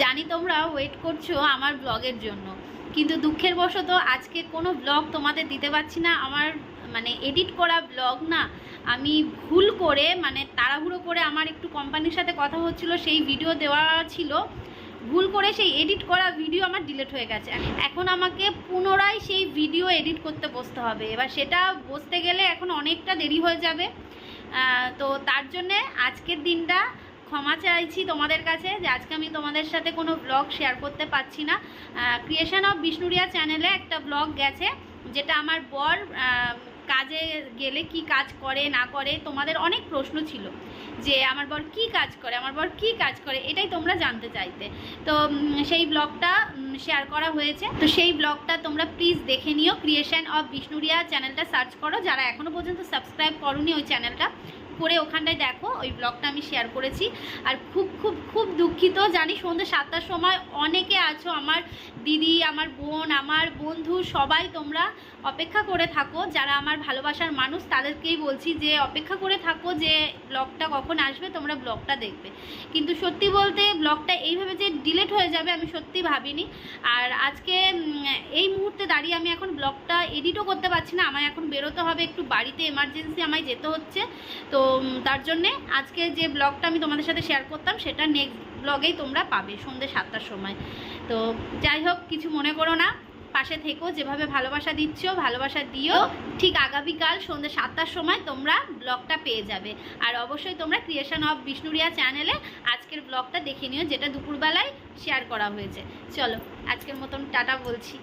জানি তোমরা ওয়েট করছ আমার ব্লগের জন্য। কিন্তু দুঃখের বশত আজকে কোনো ব্লগ তোমাদের দিতে পারছি না। আমার মানে এডিট করা ব্লগ না। আমি ভুল করে মানে তাড়াহুড়ো করে আমার একটু কোম্পানির সাথে কথা হচ্ছিল, সেই ভিডিও দেওয়া ছিল। ভুল করে সেই এডিট করা ভিডিও আমার ডিলিট হয়ে গেছে। এখন আমাকে পুনরায় সেই ভিডিও এডিট করতে বসতে হবে। এবার সেটা বসতে গেলে এখন অনেকটা দেরি হয়ে যাবে। তো তার জন্যে আজকের দিনটা ক্ষমা চাইছি তোমাদের কাছে যে আজকে আমি তোমাদের সাথে কোনো ব্লগ শেয়ার করতে পারছি না। ক্রিয়েশন অফ বিষ্ণুরিয়া চ্যানেলে একটা ব্লগ গেছে, যেটা আমার বর কাজে গেলে কি কাজ করে, না করে, তোমাদের অনেক প্রশ্ন ছিল যে আমার বর কি কাজ করে, আমার বর কি কাজ করে, এটাই তোমরা জানতে চাইতে। তো সেই ব্লগটা শেয়ার করা হয়েছে। তো সেই ব্লগটা তোমরা প্লিজ দেখে নিও। ক্রিয়েশন অফ বিষ্ণুরিয়া চ্যানেলটা সার্চ করো। যারা এখনও পর্যন্ত সাবস্ক্রাইব করনি ওই চ্যানেলটা করে ওখানটায় দেখো, ওই ব্লগটা আমি শেয়ার করেছি। আর খুব খুব খুব দুঃখিত, জানি সন্ধ্যে সাতটার সময় অনেকে আছো, আমার দিদি, আমার বোন, আমার বন্ধু, সবাই তোমরা অপেক্ষা করে থাকো। যারা আমার ভালোবাসার মানুষ, তাদেরকেই বলছি যে অপেক্ষা করে থাকো যে ব্লগটা কখন আসবে, তোমরা ব্লগটা দেখবে। কিন্তু সত্যি বলতে ব্লগটা এইভাবে যে ডিলেট হয়ে যাবে, আমি সত্যি ভাবিনি। আর আজকে এই মুহূর্তে দাঁড়িয়ে আমি এখন ব্লগটা এডিটও করতে পারছি না। আমায় এখন বেরোতে হবে, একটু বাড়িতে এমার্জেন্সি আমায় যেতে হচ্ছে। তো তার জন্যে আজকে যে ব্লগটা আমি তোমাদের সাথে শেয়ার করতাম, সেটা নেক্সট ব্লগেই তোমরা পাবে সন্ধ্যে সাতটার সময়। তো যাই হোক, কিছু মনে করো না। পাশে থেকো, যেভাবে ভালোবাসা দিচ্ছ, ভালোবাসা দিও। ঠিক আগামীকাল সন্ধ্যে সাতটার সময় তোমরা ব্লগটা পেয়ে যাবে। আর অবশ্যই তোমরা ক্রিয়েশন অফ বিষ্ণুরিয়া চ্যানেলে আজকের ব্লগটা দেখে নিও, যেটা দুপুরবেলায় শেয়ার করা হয়েছে। চলো, আজকের মতন টাটা বলছি।